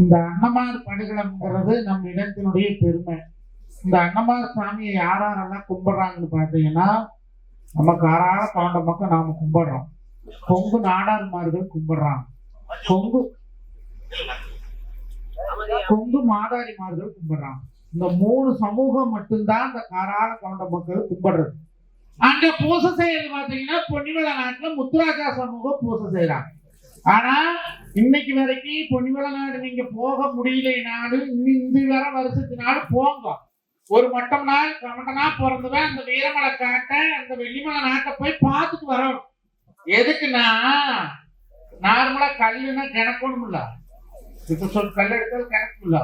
இந்த அன்னமார் படுகளம்ங்கிறது நம் இடத்தினுடைய பெருமை. இந்த அன்னமார் சாமியை யாராரெல்லாம் யாரெல்லாம் கும்பிடுறாங்கன்னு பார்த்தீங்கன்னா நம்ம காராக கவுண்ட பக்கம் நாம கும்பிடுறோம். கொங்கு நாடார்மார்கள் கும்பிடுறாங்க. கொங்கு கொங்கு மாதாரிமார்கள் கும்பிடுறாங்க. இந்த மூணு சமூகம் மட்டும்தான் இந்த காராக கவுண்ட மக்கள் கும்பிடுறது. அங்க பூசை செய்யறது பாத்தீங்கன்னா பொன்னிமலை நாட்டுல முத்துராஜா சமூகம் பூசை செய்யறாங்க ஆனா இன்னைக்கு வரைக்கும் பொன்னிவள நாடு நீங்க போக முடியலனாலும் இந்த வர வருஷத்தினால போங்க. ஒரு மட்டம் நாள் கமட்டனா பிறந்தவன் அந்த வீரமலை காட்டை அந்த வெள்ளிமலை நாட்டை போய் பார்த்துட்டு வரணும். எதுக்குன்னா நார்மலா கல்லுன்னா கிணக்கணும் இல்ல இப்ப சொல் கல் எடுத்தாலும் கிணக்கும் இல்ல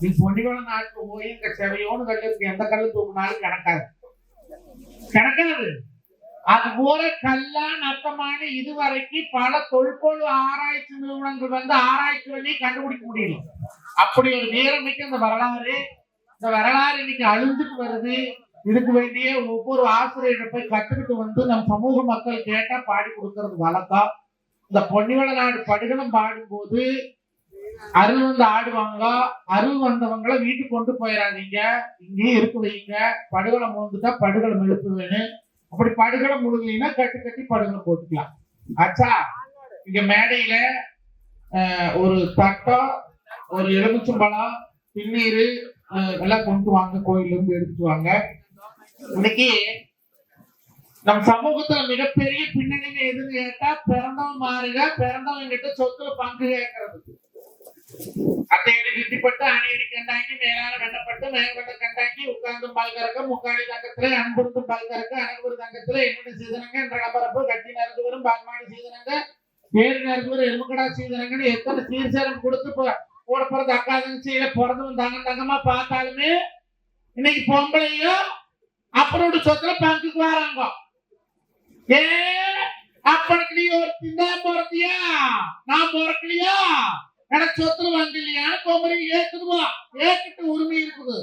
நீ பொன்னிவள நாட்டுக்கு போய் இந்த செவையோன்னு கல் இருக்கு எந்த கல் தூக்குனாலும் கணக்காது. கணக்காது. அது போல கல்லா நத்தமான இதுவரைக்கும் பல தொல்பொழு ஆராய்ச்சி நிறுவனங்கள் வந்து ஆராய்ச்சி பண்ணி கண்டுபிடிக்க முடியல. அப்படி ஒரு நேரமிக்க இந்த வரலாறு இந்த வரலாறு இன்னைக்கு அழிஞ்சுட்டு வருது. இதுக்கு வேண்டிய ஒவ்வொரு ஆசிரியரை போய் கத்துக்கிட்டு வந்து நம் சமூக மக்கள் கேட்டா பாடி கொடுக்கறது வழக்கம். இந்த பொன்னிவள நாடு படுகளம் பாடும்போது அருள் வந்து ஆடுவாங்க. அருள் வந்தவங்கள வீட்டுக்கு கொண்டு போயிடாதீங்க இங்கேயே இருக்கு வைங்க. படுகளம் வந்துட்டா படுகளம் எழுப்பு வேணும். அப்படி படுகளை முழுகலைன்னா கட்டி கட்டி படுகளை போட்டுக்கலாம். ஆச்சா? இங்க மேடையில அஹ், ஒரு தட்டம் ஒரு எலுமிச்சம்பழம் பின்னீர் எல்லாம் கொண்டு வாங்க கோயில்ல இருந்து எடுத்துட்டு வாங்க. இன்னைக்கு நம் சமூகத்துல மிகப்பெரிய பின்னணி எதுன்னு கேட்டா பிறந்தவன் மாறுக பிறந்தவங்க கிட்ட சொத்துல பங்கு கேட்கறது. அத்தையடி திட்டிப்பட்டு அணையடி கண்டாங்கி மேலான வெண்ணப்பட்டு மேம்பட்ட கண்டாங்கி உட்கார்ந்து பால் கறக்க முக்காடி தங்கத்துல அன்புருந்தும் பால் கறக்க அனகுரு தங்கத்துல என்னுடைய சீதனங்க என்ற கட்டி நடந்து வரும் பால்மாடி சீதனங்க ஏறு நடந்து வரும் எலும்புக்கடா சீதனங்கன்னு எத்தனை சீர்சேரம் கொடுத்து போட கூட பிறந்த அக்கா தங்கச்சியில பிறந்தவன் தங்க தங்கமா பார்த்தாலுமே இன்னைக்கு பொம்பளையும் அப்பனோட சொத்துல பங்குக்கு வராங்க. ஏ அப்பனுக்கு நீ ஒரு திண்டா பிறந்தியா? நான் பிறக்கலையா? எனக்கு சொத்துல வந்து இல்லையா கோமரி ஏத்துக்குவா ஏத்துட்டு உரிமை இருக்குது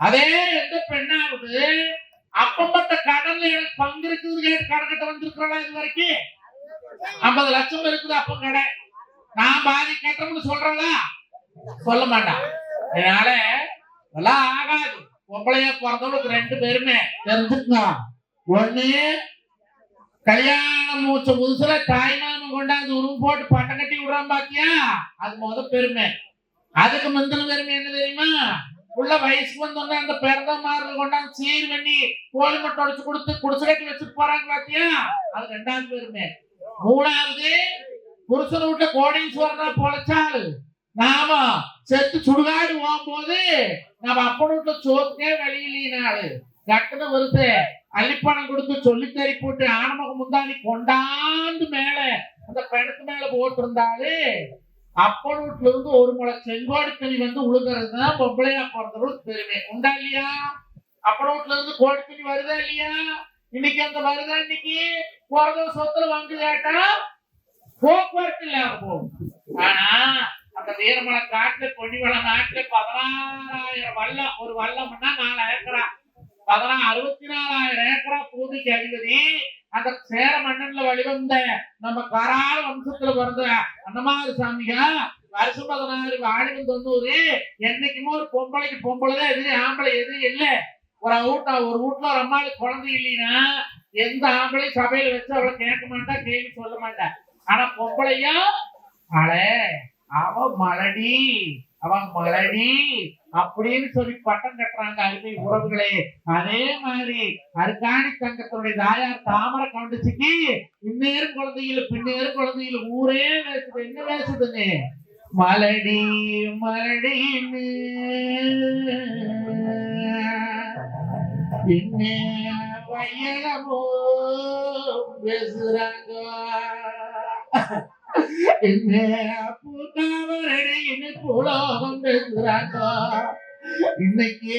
அதே எந்த பெண்ணாவது அப்பம்பட்ட கடன்ல எனக்கு பங்கு இருக்குது கேட்டு கடன்கிட்ட வந்திருக்கிறா இது வரைக்கும் ஐம்பது லட்சம் இருக்குது அப்ப கடை நான் பாதி கட்டணும்னு சொல்றேன்ல சொல்ல மாட்டான் அதனால இதெல்லாம் ஆகாது பொம்பளையா பிறந்தவங்களுக்கு ரெண்டு பேருமே தெரிஞ்சுக்கங்க ஒண்ணு கல்யாணம் மூச்ச புதுசுல தாய்மாமன் கொண்டாந்து உருவம் போட்டு பட்டம் கட்டி விடுறான் பாத்தியா? அது முத பெருமை. அதுக்கு முந்தின பெருமை என்ன தெரியுமா? உள்ள வயசுக்கு வந்தோடனே அந்த பிறந்தமார்கள் கொண்டாந்து சீர் பண்ணி கோழி மட்டை உடைச்சு கொடுத்து குடிசை கட்டி வச்சுட்டு போறாங்க பாத்தியா? அது ரெண்டாவது பெருமை. மூணாவது புருஷன் விட்ட கோடீஸ்வரனா பொழைச்சால் நாம செத்து சுடுகாடு போகும்போது நம்ம அப்பன் வீட்டுல சோத்துக்கே வெளியிலினாலு கட்டுன வருது. அள்ளிப்பணம் கொடுத்து சொல்லி தறி போட்டு ஆணமுக முந்தாணி கொண்டாந்து மேல அந்த பிணத்து மேல போட்டு இருந்தாலே அப்பன் வீட்டுல இருந்து ஒரு முளை செங்கோடு தண்ணி வந்து உழுகிறது தான் பொம்பளையா பிறந்தவங்களுக்கு பெருமை. உண்டா இல்லையா? அப்பன் வீட்டுல இருந்து கோடி தண்ணி வருதா இல்லையா? இன்னைக்கு அந்த வருதா இன்னைக்கு? பிறந்த சொத்துல வந்து கேட்டா போக்குவரத்து இல்லாம போகும். ஆனா அந்த வீரமலை காட்டுல கொடிவள நாட்டுல பதினாறாயிரம் வல்லம் ஒரு வல்லம்னா நாலு ஏக்கரா. பதினா அறுபத்தி நாலாயிரம் ஏக்கரா பூமிக்கு அதிபதி அந்த சேர மன்னன்ல வழிவந்த நம்ம கராள வம்சத்துல பிறந்த அன்னமாரி சாமிக வருஷம் பதினாறு ஆடிவன் தொண்ணூறு என்னைக்குமோ ஒரு பொம்பளைக்கு பொம்பளைதான் எதிரி ஆம்பளை எதிரி இல்ல. ஒரு வீட்டா ஒரு வீட்டுல ஒரு அம்மாளுக்கு குழந்தை இல்லைன்னா எந்த ஆம்பளையும் சபையில வச்சு அவளை கேட்க மாட்டா கேள்வி சொல்ல மாட்டா. ஆனா பொம்பளையா? அவ மலடி அவன் மலடி அப்படின்னு சொல்லி பட்டம் கட்டுறாங்க அருமை உறவுகளே. அதே மாதிரி அர்கானிக் தங்கத்தினுடைய தாயார் தாமரை கவுண்டச்சிக்கு இன்னேரும் குழந்தைகள் பின்னேறு குழந்தைகள் ஊரே பேசுது என்ன பேசுதுங்க மலடி மலடின்னு என்ன வயலமோ பேசுறாங்க என்ன இன்னைக்கு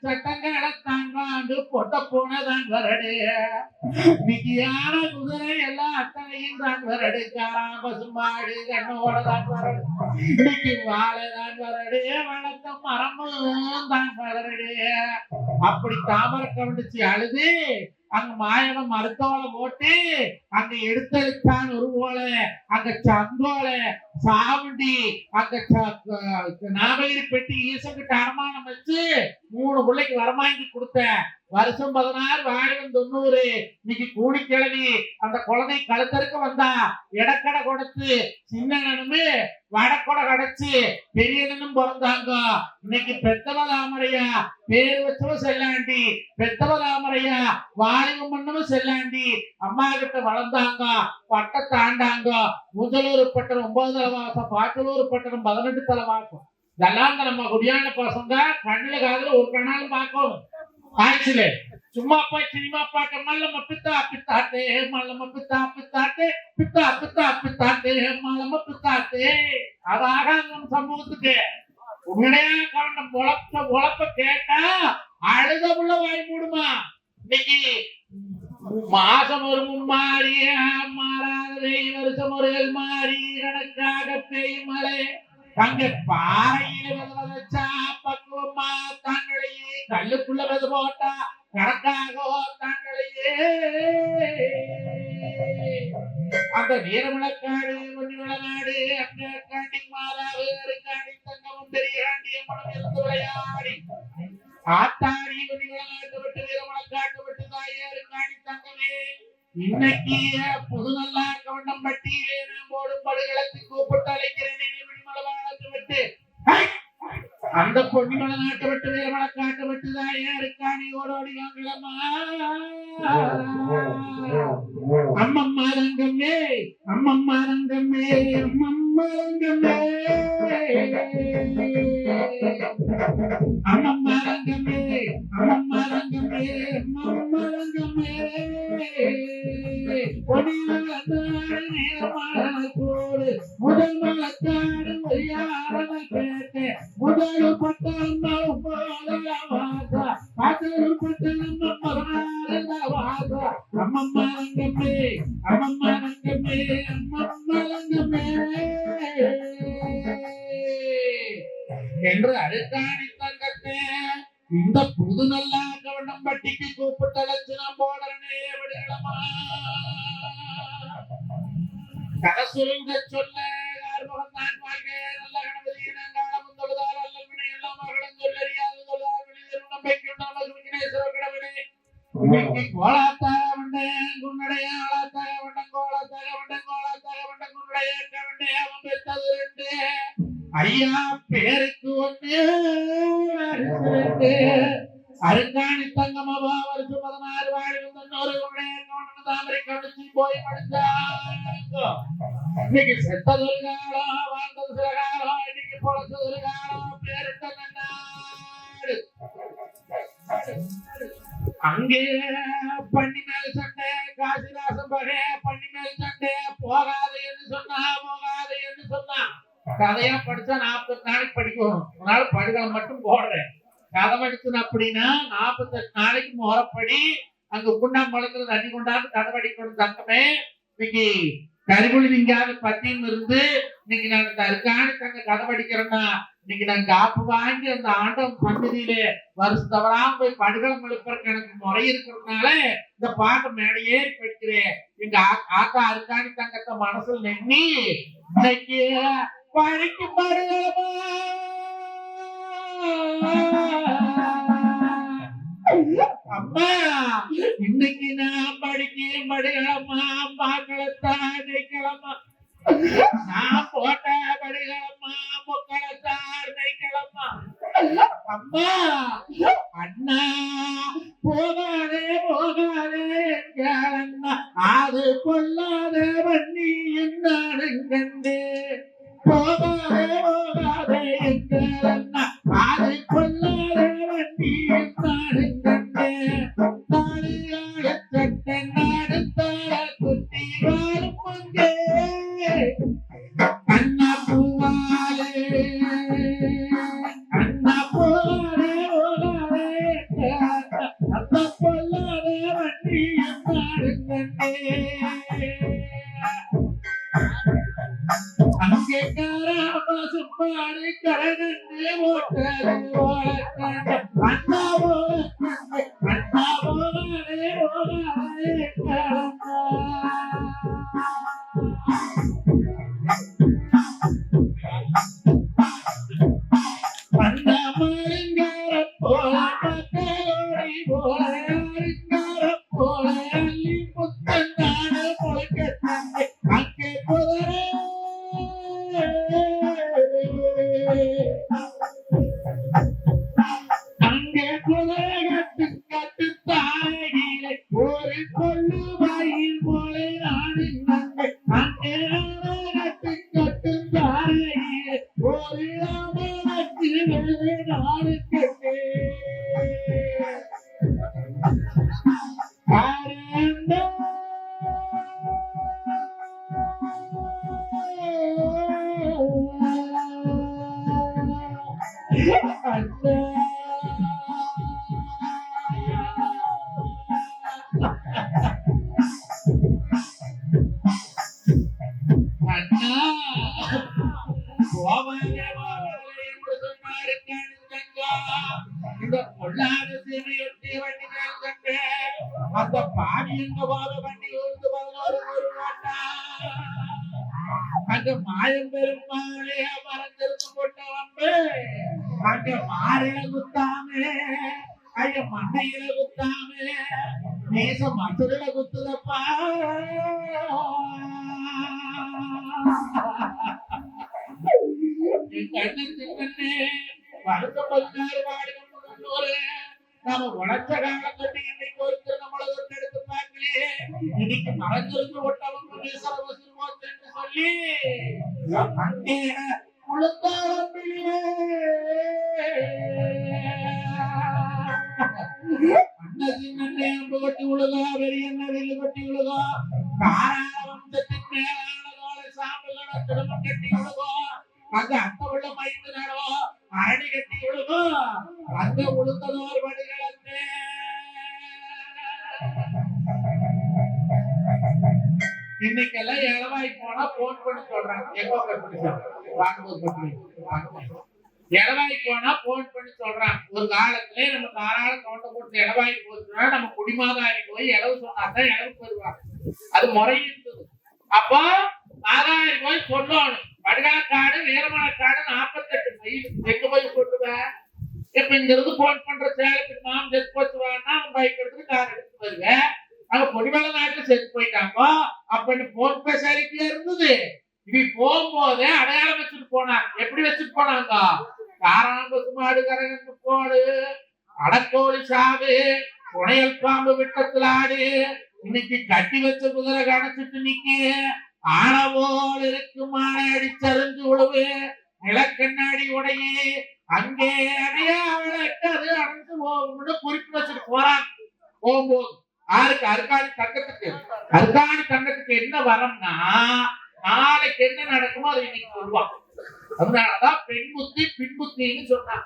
சட்டங்களை தாங்காண்டு பொட்ட போனதான் வரடு இன்னைக்கு யார குதிரை எல்லாம் அத்தனையும் தான் வரடு. காரா பசுமாடு கண்ணோட தான் வரடு. இன்னைக்கு வாழை தான் வரடு வளர்த்த மரமும் தான் வரடு. அப்படி தாமரை கவனிச்சு அழுது அங்க மாயவன் மருத்தோலை போட்டு அங்க எடுத்தெடுத்தான் ஒரு ஓலை அங்க சந்தோலை சாவண்டி அங்க ச- நாமகிரி பெட்டி ஈசங்கிட்ட அடமானம் வச்சு மூணு பிள்ளைக்கு வரமாங்கி கொடுத்தேன். வருஷம் பதினாறு வாழிவன் தொண்ணூறு. இன்னைக்கு கூடிக்கிழவி அந்த குழந்தை கழுத்தருக்கு வந்தா இடக்கடை கொடுத்து சின்னனுமே வடக்கொடை கடைச்சு பெரியனும் பிறந்தாங்க. இன்னைக்கு பெத்தவ தாமரையா பேர் வச்சவ செல்லாண்டி. பெத்தவ தாமரையா வாலிபம் பண்ணவும் செல்லாண்டி. அம்மா கிட்ட வளர்ந்தாங்க. பட்டத்தை ஆண்டாங்க முதலூர் பட்டணம் ஒன்பது தலைவாசம் பாட்டலூர் பட்டணம் பதினெட்டு தலைவாசம் இதெல்லாம் நம்ம குடியான பசங்க கண்ணுல காதுல ஒரு கண்ணாலும் பார்க்கணும். ஆச்சுல சும்மா போய் சினிமா பாட்ட மல்லம பித்தா பித்தாட்டே மல்லம பித்தா பித்தாட்டே பித்தா பித்தா பித்தாட்டே மல்லம பித்தாட்டே அதாக நம்ம சமூகத்துக்கு. உடனே கவனம் உழப்ப உழப்ப கேட்டா அழுத உள்ள வாய் மூடுமா? இன்னைக்கு மாசம் ஒரு மும்மாறி மாறாத வருஷம் ஒரு மாறி கணக்காக பெய்யும் மழை. அங்க பாறையில வித பக்குவமா தங்களையே கல்லுக்குள்ள வந்து போட்டா கணக்காக தங்களையே. அந்த வீரமிழக்காடு மண்ணிவளநாடு அந்த காண்டி மாதாவு தங்கமும் பெரிய காண்டிய படம் இருந்து விளையாடி. ஆத்தாடி மண்ணிவளநாட்டு விட்டு வீரமிழக்காட்டு விட்டு தங்கமே இன்னைக்கு புது நல்லா கவனம் பட்டியிலே போடும் படுகளத்தை கூப்பிட்டு அழைக்கிறேன் விட்டு அந்த பொன்னிமலை நாட்டை விட்டு வீரமலை காட்டை விட்டு தாயே ஓடோடி அம்மம்மா ரங்கமே அம்மம்மா ரங்கமே அம்மம்மா ரங்கமே அம்மம்மா ரங்கமே அம்மம்மா ரங்கமே அம்மம்மா ரங்கமே பொடியாடு நேரமான போடு. முதல் மலத்தாடு ஒய்யாரன கேட்டு. முதல் பட்டம் வாசா பதல் பட்டம் வாசா அம்மம்மா ரங்கமே அம்மம்மா என்று அழுக்காணி தங்கத்தே இந்த புது நல்லா கவனம் பட்டிக்கு கூப்பிட்டு அழைச்சினம் போடனே விடுகளமா கதை சொல்லுங்க சொல்ல யார்முகம் தான் வாழ்க நல்ல கணபதி வினை எல்லாம் மகளும் சொல்லறியாது நம்பிக்கை விக்னேஸ்வர கடவுளே. கோலாத்தாக குன்னடைய ஆளாத்தாக கோலாத்தாக கோலாத்தாக குன்னடைய அவன் பெற்றது ரெண்டு. ஐயா போய் இன்னைக்கு செத்தது ஒரு காலம் வாழ்ந்தது சில காலம் இன்னைக்கு பொழைச்சது ஒரு காலம் பேரிட்ட அங்கே பண்ணி மேல் சண்டை காசிதாசன் பகே பண்ணி மேல் சண்டை போகாது என்று சொன்னா போகாது என்று சொன்னா. கதையா படிச்சா நாற்பது நாளைக்கு படிக்கணும். அதனால படுகளை மட்டும் போடுறேன். கதை படிச்சது அப்படின்னா நாற்பத்தெட்டு நாளைக்கு முறப்படி அங்க குண்டாம்பழத்துல தண்ணி கொண்டாந்து கதை கொண்டு தங்கமே இன்னைக்கு கரிமொழி நீங்காத பத்தின்னு இருந்து இன்னைக்கு நான் தற்காணி தங்க கதவடிக்கிறோம்னா இன்னைக்கு நான் காப்பு வாங்கி அந்த ஆண்டம் சந்ததியிலே வருஷம் தவறாம போய் படுகளை எழுப்புறதுக்கு எனக்கு முறை இருக்கிறதுனால இந்த பாட்டு மேடையே படிக்கிறேன். எங்க ஆ- ஆத்தா அருக்காணி தங்கத்தை மனசுல நின்னி இன்னைக்கு பழிக்கு பருவமா அம்மா இன்னைக்கு நான் படிக்க படிக்கலாமா பாக்கலத்தான் நினைக்கலாமா நான் போட்ட படிக்கலாமா பொக்கலத்தான் நினைக்கலாமா அம்மா அண்ணா போகாதே போகாதே என்கிறாள் அண்ணா அது கொல்லாத பண்ணி என்னாலும் கண்டு. போகாதே போகாதே என்கிறாள் அண்ணா அது கொல்லாதே பண்ணி என்னாலும் கண்டு நாடு சட்ட நாடு தாழ குத்தி அங்க மாறில குத்தாமே ஐய மண்ணையில குத்தாமே நேச மசுரில குத்துதப்பா. என் கண்ணன் சின்னே பதினாறு வாடின நாம உழைச்ச காலம் கட்டி இன்னைக்கு ஒருத்தர் நம்மள ஒன்று எடுத்து பார்க்கலையே இன்னைக்கு மறைஞ்சிருந்து ஒட்டவங்க சொல்லி போனா பண்ணி சொல்றாங்க? எங்க கட்டுறோம் போனா போன் பண்ணி சொல்றான் ஒரு காலத்துல நம்ம தாராள தோட்ட போட்டு இளவாய் போச்சுன்னா நம்ம குடிமாதாரி போய் இளவு சொன்னாதான் இளவு வருவாங்க அது முறை இருந்தது அப்போ ஆதாரி போய் சொல்லணும். வடகாக்காடு வீரமணக்காடு நாற்பத்தெட்டு மைல் எங்க போய் சொல்லுவேன் இப்ப இங்க இருந்து போன் பண்ற சேலத்துக்கு மாம் செத்து போச்சு வான்னா அவன் பைக் எடுத்துட்டு கார் எடுத்து வருவேன் அங்க பொடிமலை நாட்டுல செத்து போயிட்டாங்க அப்படின்னு போன் பே சரிக்கல இருந்தது. இனி போகும்போதே அடையாளம் வச்சுட்டு போனாங்க. எப்படி வச்சுட்டு போனாங்க? காரணம் பசு மாடு கரகன்னு போடு. அடக்கோழி சாவு புனையல் பாம்பு விட்டத்துல ஆடு. இன்னைக்கு கட்டி வச்ச குதிரை கணச்சிட்டு நிக்கு. ஆனவோல் இருக்கு மாலை அடிச்சறிஞ்சு உழுவு. நிலக்கண்ணாடி உடையே. அங்கே அடையா அது அடைஞ்சு போகும்னு குறிப்பு வச்சுட்டு போறான் போகும்போது யாருக்கு அர்காணி தங்கத்துக்கு. அர்காணி தங்கத்துக்கு என்ன வரம்னா நாளைக்கு என்ன நடக்குமோ அதை இன்னைக்கு சொல்லுவான் அதனாலதான் பெண் புத்தி பின்புத்தின்னு சொன்னான்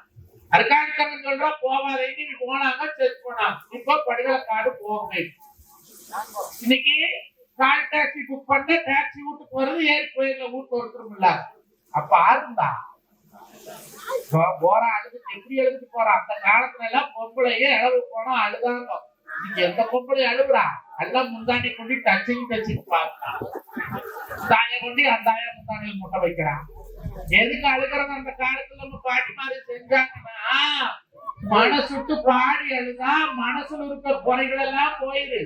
அர்காணி தங்கம் சொல்றா போவாதேன்னு நீ போனாங்க சரி போனாங்க. இப்போ படுகளக்காடு போகவே இன்னைக்கு கால் டாக்ஸி புக் பண்ண டாக்ஸி வீட்டுக்கு வருது ஏறி போயிடல வீட்டு ஒருத்தரும் இல்ல. அப்ப ஆறுந்தா போறான் அழுது எப்படி எழுதிட்டு போறான்? அந்த காலத்துல எல்லாம் பொம்பளையே இளவு போனோம் அழுதாங்க. நீங்க எந்த பொம்பளை அழுகுறா எல்லாம் முந்தாண்டி கொண்டு டச்சிங் டச்சிங் பார்க்கலாம் தாய கொண்டு அந்த ஆய முந்தாண்டியில் முட்டை வைக்கிறான். எதுக்கு அழுகிறது அந்த காலத்துல நம்ம பாட்டி மாதிரி செஞ்சாங்கன்னா மனசுட்டு பாடி அழுதா மனசுல இருக்க குறைகள் எல்லாம் போயிரு.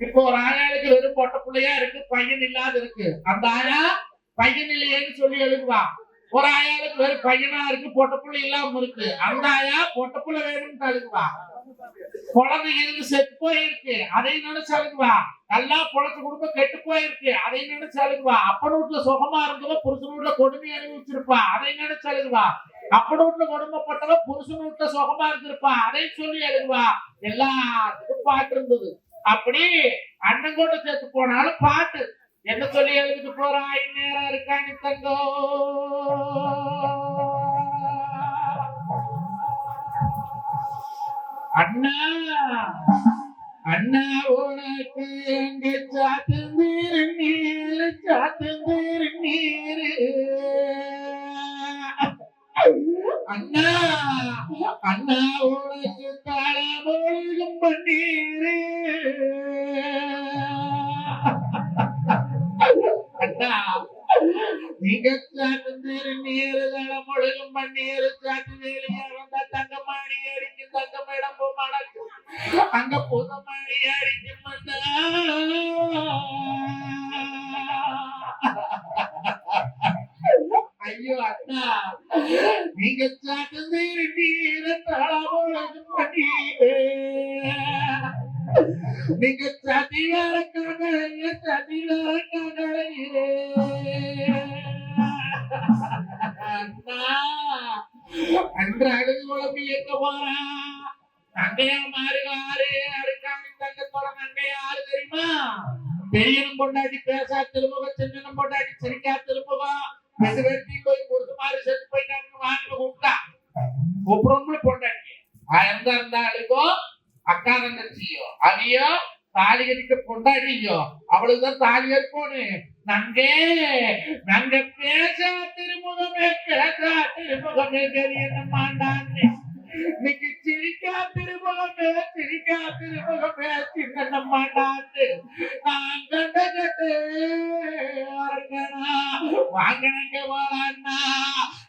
இப்போ ஒரு ஆயாளுக்கு வெறும் பொட்ட பிள்ளையா இருக்கு பையன் இல்லாத இருக்கு. அந்த ஆயா பையன் இல்லையேன்னு சொல்லி எழுதுவா. ஒரு ஆயாளுக்கு வெறும் பையனா இருக்கு பொட்ட பிள்ளை இல்லாம இருக்கு. அந்த ஆயா பொட்ட பிள்ளை வேணும்னு அழுகுவா. குழந்தை இருந்து செத்து போயிருக்கு. அதை நினைச்சு அழுகுவா. நல்லா பொழச்ச குடும்பம் கெட்டு போயிருக்கு. அதை நினைச்சு அழுகுவா. அப்பன் வீட்டுல சுகமா இருந்தவ புருஷன் வீட்டுல கொடுமை அனுபவிச்சிருப்பா. அதை நினைச்சு அழுகுவா. அப்பன் வீட்டுல கொடுமைப்பட்டவ புருஷன் வீட்டுல சுகமா இருந்திருப்பா. அதை சொல்லி அழுகுவா. எல்லாத்துக்கும் பாட்டு இருந்தது. அப்படி அண்ணன் கூட சேர்த்து போனாலும் பாட்டு. என்ன சொல்லி எழுதிட்டு போறா? இந்நேரம் இருக்கான்னு தங்கோ. அண்ணா! அண்ணா உனக்கு எங்க சாத்து நீர் நீர் நீர். அண்ணா அண்ணா உனக்கு தலைமொழிகும் பன்னீரு. அண்ணா நீங்க சாட்டு நீரு தளம் வந்தா தங்கம் இடம்போ தங்கமிடம் போ மணக்கு அங்க புதுமணி அடிக்கும் வந்தா ஐயோ அண்ணா. நீங்க சாட்டு நீங்க தங்கையா மாறுகாரு அருகாமி தங்க போற நங்கை யாரு தெரியுமா? பெரியனும் கொண்டாடி பேசா திருமுகம் சின்னனும் கொண்டாடி சிரிக்கா திரும்பவா. ரெண்டு போய் கொடுத்து மாதிரி செத்து போயிட்டாங்க வாங்க கூப்பிட்டா கூப்பிடுறோம்ல பொண்டாட்டி எந்த இருந்தாளுக்கோ அக்கா தங்கச்சியோ அவையோ தாலி கட்டிக்க பொண்டாட்டியோ அவளுக்குதான் தாலி கற்போனு நங்கே நங்க பேசா திருமுகமே பேசா திருமுகமே தெரியல சின்ன நான் கண்ட கட்டு வாங்கினங்க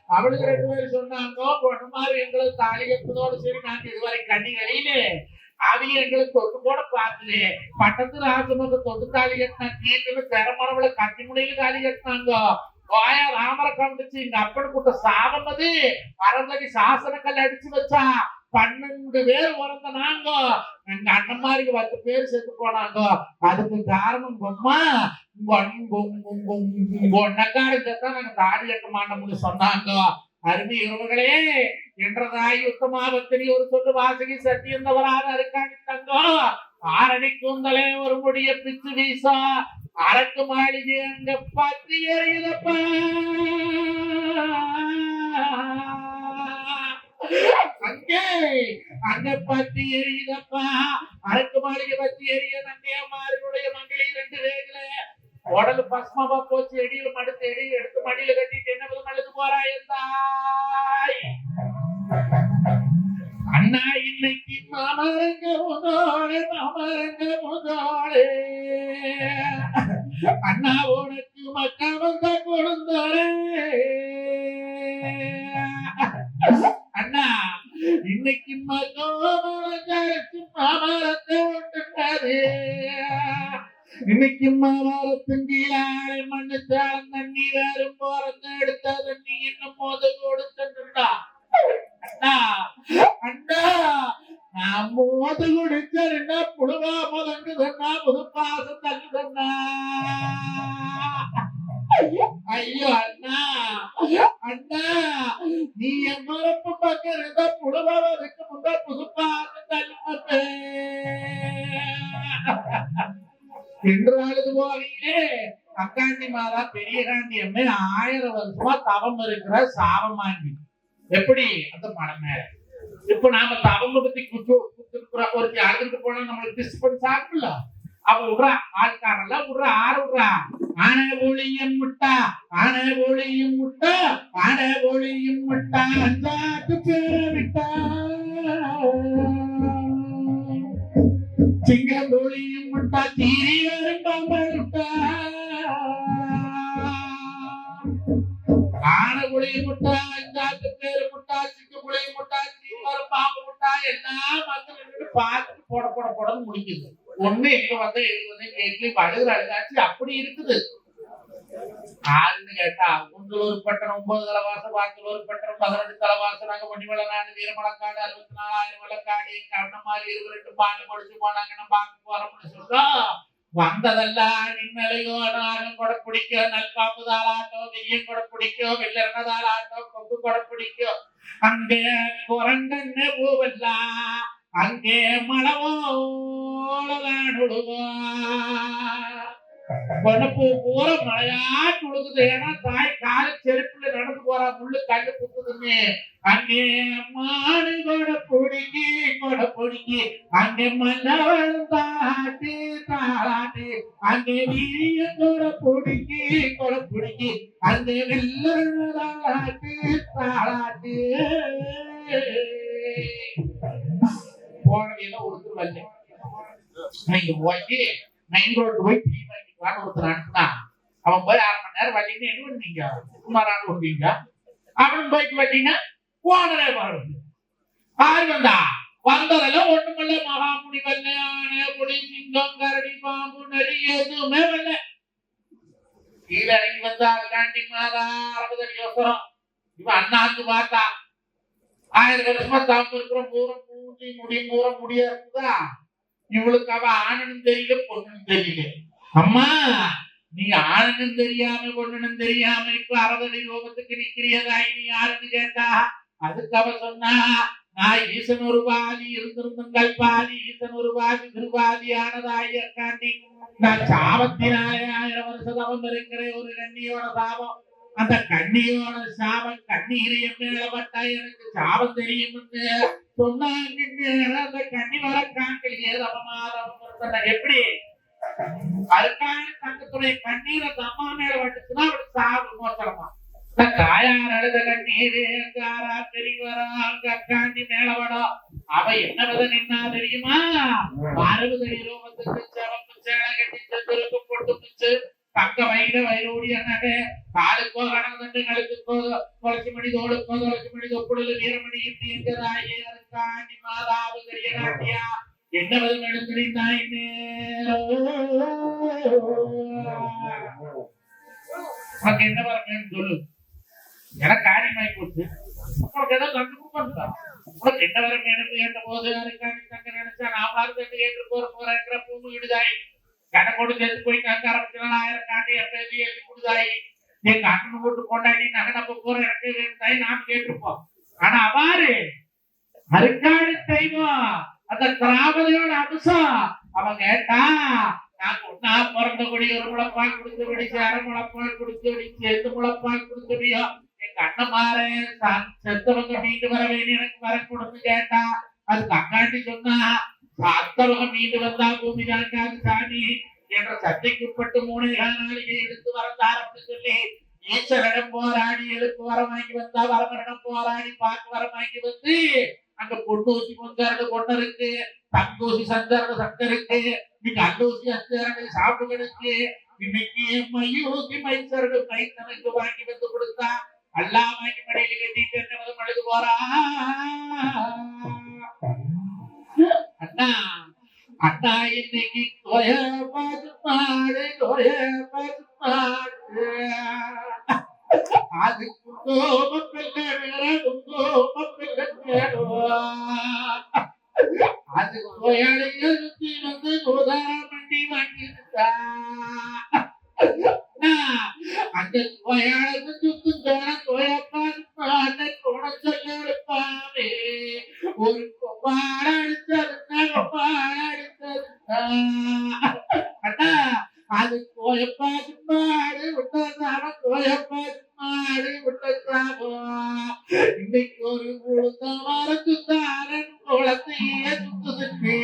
அவளுக்கு ரெண்டு பேரும் சொன்னாங்க பொண்ணு மாதிரி எங்களுக்கு தாலி கட்டுறதோட சரி நாங்க இதுவரை கண்ணி கழியிலே. அவங்க எங்களுக்கு தொட்டு கூட பார்க்கல. பட்டத்து ராஜனுக்கு தொட்டு தாலி கட்டினா கீழே திறமரவுல கத்தி முனையில தாலி கட்டினாங்க. ராமர கண்டுச்சு. இங்க அப்பன் கூட்ட சாபம் அது. அறந்தடி சாசனக்கல் அடிச்சு வச்சா. பன்னெண்டு பேர் உறந்த நாங்க எங்க அண்ணன் மாதிரி பத்து பேர் செத்து போனாங்க. அதுக்கு காரணம் பொம்மா ஒன்னக்காடு செத்தா நாங்க தாடி கட்ட மாட்டோம்னு சொன்னாங்க. அருமை உறவுகளே என்றதாய் உத்தமாபத்திரி ஒரு சொல்லு வாசகி சத்தியந்தவராக இருக்காங்க தங்கம் ஆரணி கூந்தலே ஒரு முடிய பிச்சு வீசா. அரக்கு மாளிகை அங்க பத்தி எறியதப்பா. அங்கே அங்க பத்தி எரியுதப்பா. அரக்கு மாளிகை பத்தி எரிய நங்கையம்மாருடைய மங்களி ரெண்டு வேகல உடல் பஸ்மமா போச்சு எடியில மடுத்து எடி எடுத்து மடியில கட்டிட்டு என்ன விதம் அழுது போறாய் தாய் அண்ணா இன்னைக்கு மாமரங்க முதோடு மாமரங்க முதோடு அண்ணா உனக்கு வந்த கொடுந்தாரே அண்ணா இன்னைக்கு மக்களுக்கு ஒட்டுட்டாரு இன்னைக்கு மாமரத்தின் கீழாரை மண்ணுச்சாலம் தண்ணி வேறும் போறத எடுத்தா தண்ணி இன்னும் மோத கொடுத்துட்டா அண்ணா அண்ணா நான் மோத குடிச்சா புழுவா முதங்கு சொன்னா புதுப்பாசம் தள்ளி சொன்னா. ஐயோ அண்ணா. அக்காண்டி மாதா பெரிய காண்டி அம்மே ஆயிரம் வருஷமா தவம் இருக்கிற சாபமாண்டி எப்படி? அந்த மனம் மேல. இப்ப நாம தவம் பத்தி குத்து குத்துருக்குறோம். ஒரு அழுதுட்டு போனா நம்மளுக்கு டிஸ்ட் பண்ணி சாப்பிடல அவ விடுறா. ஆள்காரெல்லாம் விடுறா ஆறு விடுறா. ஆனை ஒளியும் முட்டா ஆனை ஒளியும் முட்டா ஆனை ஒளியும் முட்டா அஞ்சாட்டு பேர விட்டா சிங்கம் முட்டா தீரி வரும் பாம்பா ஆனை முட்டா அஞ்சாட்டு பேரு முட்டா சிங்க முட்டா சீவரம் பாம்பு முட்டா எல்லாம் மக்கள் பார்த்துட்டு போட போட போடன்னு முடிக்குது. ஒண்ணு எங்க வந்து எழுபது வந்து அழுகிற அழுகுற அழுகாச்சு அப்படி இருக்குது. ஆறுன்னு கேட்டா குந்தலூர் பட்டணம் ஒன்பது தலைவாசம் வாக்கலூர் பட்டணம் பதினெட்டு தலைவாசம் நாங்க பொன்னிமலை நாடு வீரமலக்காடு அறுபத்தி நாலாயிரம் வழக்காடு கண்ணமாரி ரெண்டு பாட்டு படிச்சு போனாங்கன்னு பார்க்க போறோம்னு சொல்றோம் வந்ததெல்லாம் நின்னலையோ நாகம் கூட பிடிக்கும் நல்பாம்பு ஆட்டோ வெய்யம் கூட பிடிக்கும் வெள்ளரண ஆட்டோ கொங்கு கூட பிடிக்கும். அங்கே குரங்கன்னு பூவெல்லாம் அங்கே மழவோலதான் பொண்ணு போற மழையாட்டு உழுகுது. ஏன்னா தாய் கால செருப்புல நடந்து போறா. முள்ளு கல்லு குத்துதுன்னு. அங்கே மாடு கூட பிடிக்கி கூட பிடிக்கி அங்கே மல்லவளும் தாட்டி தாளாட்டி. அங்கே வீரிய கூட பிடிக்கி கூட பிடிக்கி அங்கே வில்லாட்டி தாளாட்டி போனதையெல்லாம் ஒருத்தர் வரல? நீங்க போயிட்டு மெயின் ரோடு போய் டீ வாங்கிட்டு ஒருத்தர் அனுப்புனா. அவன் போய் அரை மணி நேரம் வண்டின்னு என்ன பண்ணுவீங்க? சுமாரான விட்டீங்க அப்படின்னு போயிட்டு வந்தீங்கன்னா ஓனரே வருது ஆறு வந்தா? வந்ததெல்லாம் ஒண்ணுமில்ல. மகாமுனி வரல ஆனை புலி சிங்கம் கரடி பாம்பு நரி எதுவுமே வரல கீழே இறங்கி வந்தா காண்டி மாதா அறுபது அடி யோசனம் இவன் அண்ணாந்து பார்த்தா. ஆயிரம் வருஷமா தாம்பு இருக்கிற பூரம் பூஞ்சி முடி பூரம் முடியா இருக்குதா இவளுக்கு அவ ஆணனும் தெரியல பொண்ணும் தெரியல. அம்மா நீங்க ஆணனும் தெரியாம பொண்ணுனும் தெரியாம இப்ப அறுபது யோகத்துக்கு நிக்கிறியதாய் நீ யாருன்னு கேட்டா? அதுக்கு அவ சொன்னா நான் ஈசன் ஒரு பாதி இருந்திருந்துங்கள் பாதி ஈசன் ஒரு பாதி திருபாதி ஆனதாய் காண்டி நான் சாபத்தினாயிரம் வருஷ தவம் இருக்கிற ஒரு கண்ணியோட சாபம். அந்த கண்ணியோட சாபம் கண்ணீரையும் மேலப்பட்டா எனக்கு சாபம் தெரியும்னு சொன்னாங்க அந்த கண்ணி வர காங்கலையே தவமாதம் எப்படி? அதுக்காக தங்கத்துடைய கண்ணீரை அம்மா மேல வட்டுச்சுன்னா அவளுக்கு சாவு மோசமா இந்த தாயார் அழுத கண்ணீர் காரா பெரியவரா அங்க அக்காண்டி மேல வடம் அவ என்ன வித நின்னா தெரியுமா? அறுபது ரூபத்துக்கு சிறப்பு சேலை கட்டி செந்திருக்கு பொட்டு பக்க தங்க வயிறு வயிறோடிய காலுக்கோ கணக்கு கழுத்துக்கோ தொலைச்சி மணி தோளுக்கோ தொலைச்சி மணி தொப்புடல் வீரமணி இட்டு எங்கதாயே அதுக்காண்டி மாதாவு தெரிய காட்டியா என்ன விதம் எடுத்திருந்தாயின்னு உனக்கு என்ன வரணும்னு சொல்லு. எனக்கு காரியமாய் போச்சு. உனக்கு ஏதோ தந்து கொடுப்பா உனக்கு என்ன வரம் எனக்கு கேட்ட போது அதுக்காக நினைச்சா நான் பார்த்து கேட்டு போற போறேன் பூமி விடுதாய். கணக்கோடு சேர்த்து போய் கங்க ஆரம்பிச்சாலும் ஆயிரம் காட்டி எப்ப எழுதி கொடுதாய் எங்க அண்ணன் போட்டு கொண்டாடி நாங்க நம்ம போற எனக்கு வேண்டாய் நாம் கேட்டிருப்போம். ஆனா அவாறு அருக்காடு தெய்வம் அந்த திராபதியோட அம்சம் அவன் கேட்டா நான் ஒன்னா பிறந்த கொடி ஒரு முளைப்பால் கொடுத்து விடிச்சு அரை முளைப்பால் கொடுத்து விடிச்சு எந்த முளைப்பால் கொடுத்து விடியோ. எங்க அண்ணமாரே செத்தவங்க மீண்டு வர வேண்டிய எனக்கு வர கொடுத்து கேட்டா. அதுக்கு அங்காண்டி சொன்னா அத்தவங்க மீண்டு வந்தா பூமி நடக்காது சாமி என்ற சர்ச்சைக்குட்பட்டு உட்பட்டு மூணு நாளிகை எடுத்து வரந்தாரம்னு சொல்லி ஈஸ்வரிடம் போராடி எழுப்பு வர வாங்கி வந்தா வரமரிடம் போராடி பார்க்க வர வாங்கி வந்து அங்க பொன்னூசி பொங்கரடு கொண்டு இருக்கு தங்கூசி சந்தரடு சங்க இருக்கு இன்னைக்கு அண்டூசி அந்தரடு சாப்பிட்டு இருக்கு இன்னைக்கு மையூசி மைசரடு மைத்தனுக்கு வாங்கி வந்து கொடுத்தா அல்லா வாங்கி மடையில கட்டிட்டு என்ன வந்து மழுது போறா அண்ணா அண்ணா இன்னைக்கு கோய பாது மாடு கோய பாது மாடு அது குங்கோம பிள்ளை வேற குங்கோம பிள்ளை அது கோயாளிய சுத்தி வந்து கோதாரா மண்டி வாங்கிருக்கா அந்த கோயாளுக்கு சுத்து தோண கோயப்பா அந்த கோண சொல்ல எடுப்பாவே ஒரு கொப்பாட அடிச்சதுன்னா கொப்பாட அடிச்சதுன்னா அண்ணா அது கோயப்பா மாடு விட்டதாம கோயப்பா மாடு விட்டதாமோ இன்னைக்கு ஒரு உளுந்த மரத்து தாரன் குளத்தையே சுத்துதுன்னு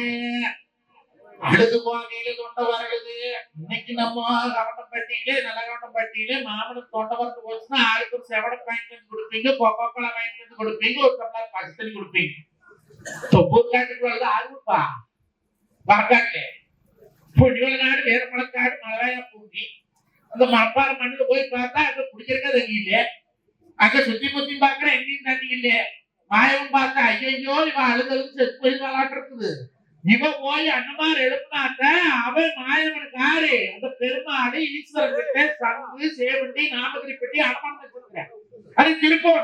அழுது போகையில தொண்டை வரகுது இன்னைக்கு நம்ம கவனப்பட்டியிலே நல்ல கவனப்பட்டியிலே மாமனுக்கு போச்சுன்னா ஆளுக்கு ஒரு செவடம் வாங்கிட்டு வந்து கொடுப்பீங்க கொக்கோ கோலா வாங்கிட்டு வந்து கொடுப்பீங்க ஒரு டம்ளர் பசி தண்ணி கொடுப்பீங்க. தொப்பூர் காட்டுக்கு வருது ஆர்வப்பா? வரக்காட்டுல பொடிவள நாடு வேறமலக்காடு மலையா பூங்கி அந்த மப்பாற மண்ணில் போய் பார்த்தா அங்க குடிக்கிறக்க தண்ணி இல்லையே அங்க சுத்தி முத்தி பாக்குற எங்கேயும் தண்ணி இல்லையே. மாயவும் பார்த்தா ஐயோ இவன் அழுதழுது செத்து போய் விளாட்டு இருக்குது. இவன் போய் அண்ணமார் எழுப்பினாக்க அவன் மாயவன் காரு. அந்த பெருமாளை ஈஸ்வரன் கிட்ட சங்கு சேவண்டி நாமகிரி பெட்டி அடமானம் வச்சிருக்கிறேன் அது திருப்பம்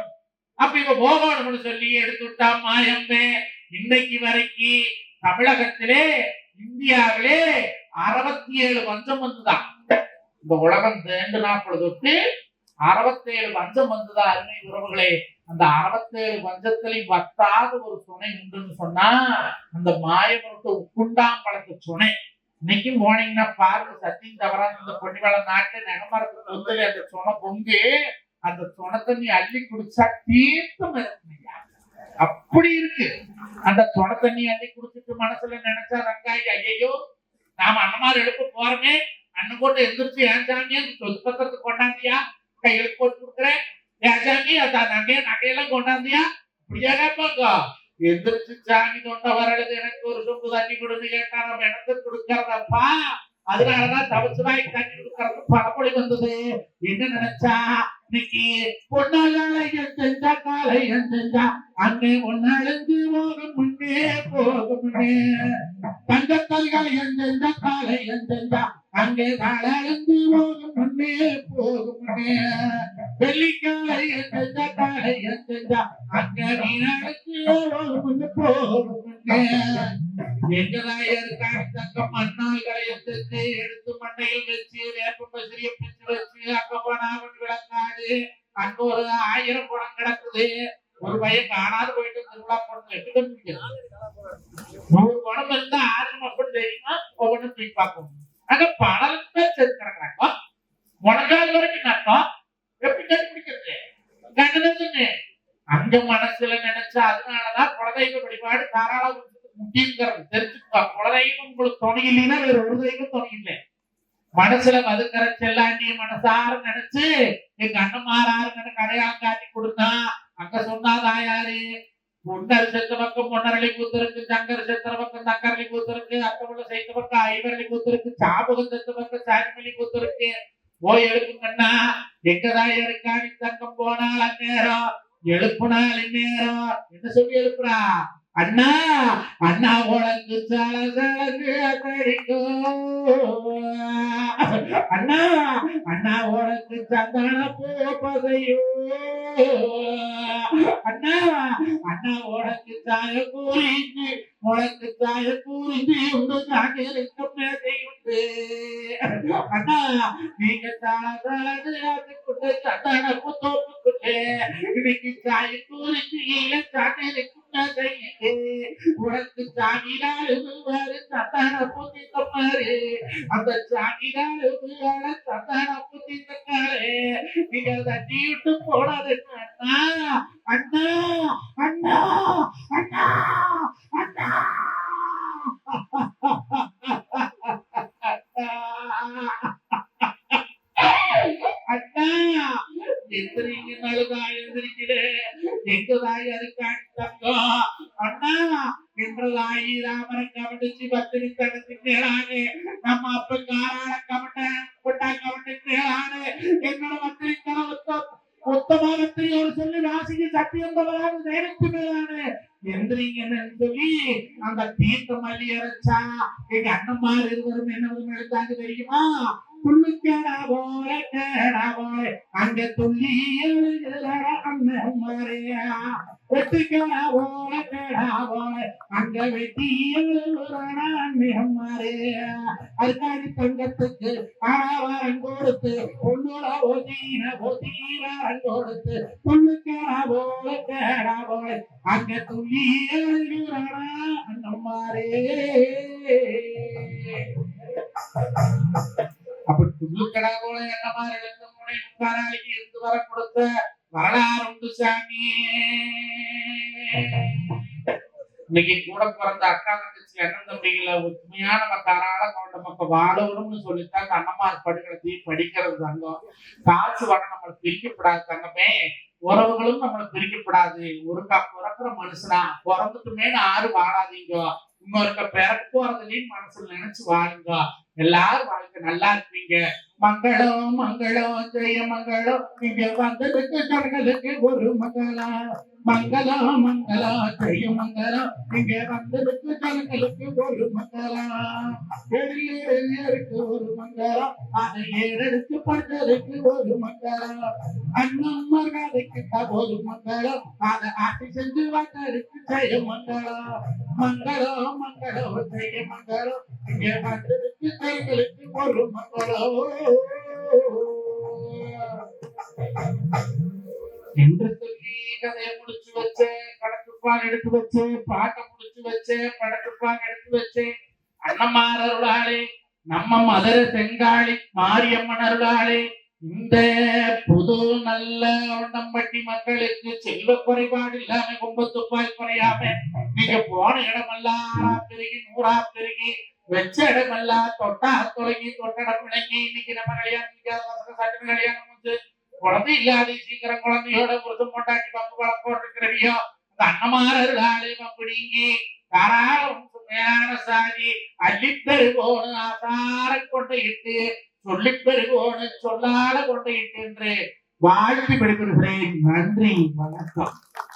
அப்ப இவ போகணும்னு சொல்லி எடுத்து விட்டா மாயம்பே இன்னைக்கு வரைக்கும் தமிழகத்திலே இந்தியாவிலே அறுபத்தி ஏழு வஞ்சம் வந்துதான். இந்த உலகம் தேண்டு நாற்பது தொட்டு அறுபத்தேழு வஞ்சம் வந்துதான் அருமை உறவுகளே. அந்த அறுபத்தேழு பஞ்சத்திலையும் வத்தாத ஒரு துணை உண்டுன்னு சொன்னா அந்த மாயவனுக்கு உக்குண்டாம்பழத்து துணை இன்னைக்கும் போனீங்கன்னா பாருங்க சத்தியம் தவறா இந்த பொன்னிவள நாட்டுல நெகமரத்து வந்து அந்த சுனை பொங்கி அந்த துணை தண்ணி அள்ளி குடிச்சா தீர்த்தம் இருக்குங்க அப்படி இருக்கு. அந்த துணை தண்ணி அள்ளி குடிச்சிட்டு மனசுல நினைச்சா ரங்காய் ஐயோ நாம அண்ணமார் எழுப்ப போறோமே. அண்ணன் போட்டு எந்திரிச்சு ஏன் சாமி பத்திரத்துக்கு கொண்டாந்தியா? கையெழுத்து போட்டு கொடுக்குறேன். சாமி அந்த நகைய நகையெல்லாம் கொண்டாந்தியா இப்படியா கேட்பாங்க எந்திரிச்சு சாமி தொண்டை வரது எனக்கு ஒரு சொம்பு தண்ணி கொடுத்து கேட்டா நம்ம எனக்கு கொடுக்கறதப்பா அதனாலதான் தவசுவாய் தண்ணி கொடுக்கறது பழமொழி வந்தது. என்ன நினைச்சா? இன்னைக்கு பொன்னாலை செஞ்சா காலை செஞ்சா அங்கே ஒன்னழிஞ்சு போகும் முன்னே போகும் முன்னே. தங்கத்தல்கள் காலை அங்கே தாளந்து போகும் முன்னே போகும் முன்னே. வெள்ளிக்காலை காலை எந்தெந்த அங்கே நீனழைச்சு போகும் முன்னே. எங்கதாயர் தங்கம் மண்ணால்களை எடுத்து எடுத்து மண்ணையில் வச்சு வேப்ப பசிரிய பிச்சு வச்சு அங்க போனா அவன் விளக்காது. அங்க ஒரு ஆயிரம் குடம் கிடக்குது. ஒரு பையன் காணாது போயிட்டு திருவிழா போட்டு எட்டு கண்டுபிடிக்கிறது? நூறு குடம் இருந்தா ஆறு அப்படி தெரியுமா? ஒவ்வொன்றும் போய் பார்ப்போம். அங்க பணம் பேர் சேர்க்கிறாங்க முழங்கால் வரைக்கும் நட்டோம் எப்படி கண்டுபிடிக்கிறது? கண்டுனதுன்னு அங்க மனசுல நினைச்சா அதனாலதான் குழந்தைங்க வழிபாடு தாராள முக்கியங்கிறது தெரிஞ்சுக்கா குலதெய்வம் உங்களுக்கு துணை இல்லைன்னா வேற ஒரு தெய்வம் துணை இல்லை. மனசுல மதுக்கிற செல்லாண்டிய மனசார நினைச்சு எங்க அண்ணமாராருங்கன்னு கடையாளம் காட்டி கொடுத்தா அங்க சொன்னாதான் யாரு? பொன்னர் செத்த பக்கம் பொன்னரளி கூத்திருக்கு சங்கர் செத்த பக்கம் சங்கரளி கூத்திருக்கு அத்தமுள்ள செய்த பக்கம் ஐவரளி கூத்திருக்கு சாபகம் செத்த பக்கம் சாரிமலி கூத்திருக்கு போய் எழுப்புங்கண்ணா எங்கதான் நீ தங்கம் போனால் அந்நேரம்? எழுப்புனால் இந்நேரம். என்ன சொல்லி எழுப்புறா? அண்ணா அண்ணா உனக்கு அண்ணா அண்ணா உனக்கு சந்தன பூ அண்ணா அண்ணா உனக்கு தாய கூறிஞ்சு உனக்கு சாய கூறிஞ்சு உண்டு சாகிருக்கும் மேதை அண்ணா நீங்க சால சலங்கு அதுக்குண்டு சந்தன இன்னைக்கு சாய கூறிஞ்சு கீழே சாகிருக்கும் மேதை உனக்கு சாகினாலும் வேறு சந்தன பூத்தி அந்த சாகினாலும் வேறு சந்தன தக்காரு நீங்க தட்டி விட்டு போடாது அண்ணா அண்ணா அண்ணா அண்ணா அண்ணா. அண்ணா எந்திரிங்க நழுதா எந்திரிக்கிறே எங்கதாய் அதுக்காண்டி என்னோட சொல்லி ராசிக்கு சத்தியம் பலராக நேரத்து மேலானே எந்திரிங்கன்னு சொல்லி அந்த தீர்க்க மல்லி அரைச்சா எங்க அண்ணன்மார் இருவரும் என்ன விதம் எடுத்தாங்க தெரியுமா? துள்ளிக்கடா போல கேடா போல அங்க துள்ளி எழுதுற அண்ணன் மாறியா வெட்டுக்கடா போல கேடா போல அங்க வெட்டி எழுதுற அண்ணன் மாறியா அதுக்காண்டி தங்கத்துக்கு ஆவாரம் கொடுத்து பொண்ணோட ஒதீன ஒதீனாரம் கொடுத்து துள்ளிக்கடா போல கேடா போல அங்க துள்ளி அண்ணன் துள்ளுக்கடா போல என்னமா எழுந்து முனை முக்காராளிக்கு இருந்து வர கொடுத்த வரலாறு உண்டு சாமி. இன்னைக்கு கூட பிறந்த அக்கா தங்கச்சி அண்ணன் தம்பிகளை உண்மையான தாராள கொண்ட மக்க வாழணும்னு சொல்லித்தான் அந்த அண்ணமார் படுக்கிறதி படிக்கிறது தங்கம். காசு வர நம்மளை பிரிக்கப்படாது தங்கமே. உறவுகளும் நம்மளை பிரிக்கப்படாது. ஒருக்கா பிறக்கிற மனுஷனா பிறந்துட்டுமே ஆறு வாழாதீங்க. இன்னொருக்க பிறக்க போறதுலயும் மனசுல நினைச்சு வாழுங்க எல்லாரும் வாழ்க்கை நல்லா இருப்பீங்க. மங்களம் மங்களம் ஜெய மங்களம் இங்க வந்ததுக்கு ஜனங்களுக்கு ஒரு மங்களா. மங்களம் மங்களம் ஜெய மங்களம் இங்க வந்ததுக்கு ஜனங்களுக்கு ஒரு மங்களா. எளியருக்கு ஒரு மங்களா. அதை ஏறெடுத்து படுத்ததுக்கு ஒரு மங்களா. அண்ணன் மகாதைக்கு ஒரு மங்களம் அதை ஆட்டி செஞ்சு வந்ததுக்கு ஜெய மங்களா. மங்களம் மங்களம் ஜெய மங்களம் இங்க வந்ததுக்கு ஜனங்களுக்கு ஒரு மங்களம் என்று சொல்லி கதையை முடிச்சு வச்சேன் கணக்குப்பான் எடுத்து வச்சேன் பாட்டை முடிச்சு வச்சேன் படக்குப்பான் எடுத்து வச்சேன் அண்ணமார் அருளாளே நம்ம மதுரை செங்காளி மாரியம்மன் அருளாளே இந்த புது நல்ல உடம்பட்டி மக்களுக்கு செல்வ குறைபாடு இல்லாம கும்பத்துப்பாய் குறையாம நீங்க போன இடமெல்லாம் ஆறா பெருகி நூறா பெருகி வச்ச இடமெல்லாம் தொட்டா தொடங்கி தொட்டடம் விளங்கி இன்னைக்கு நம்ம கல்யாணம் சட்டம் கல்யாணம் வந்து குழந்தை இல்லாத சீக்கிரம் குழந்தையோட புருஷன் பொண்டாட்டி பங்கு வழக்கம் இருக்கிறவியோ அந்த அண்ணமாரர்களாலே அப்படிங்கி தாராளம் மேலான சாதி அள்ளித்தரு போன ஆசார கொண்டு இட்டு சொல்லிப் பெருகோணு சொல்லால கொண்டையிட்டு என்று வாழ்த்து பெறுகிறேன் நன்றி வணக்கம்.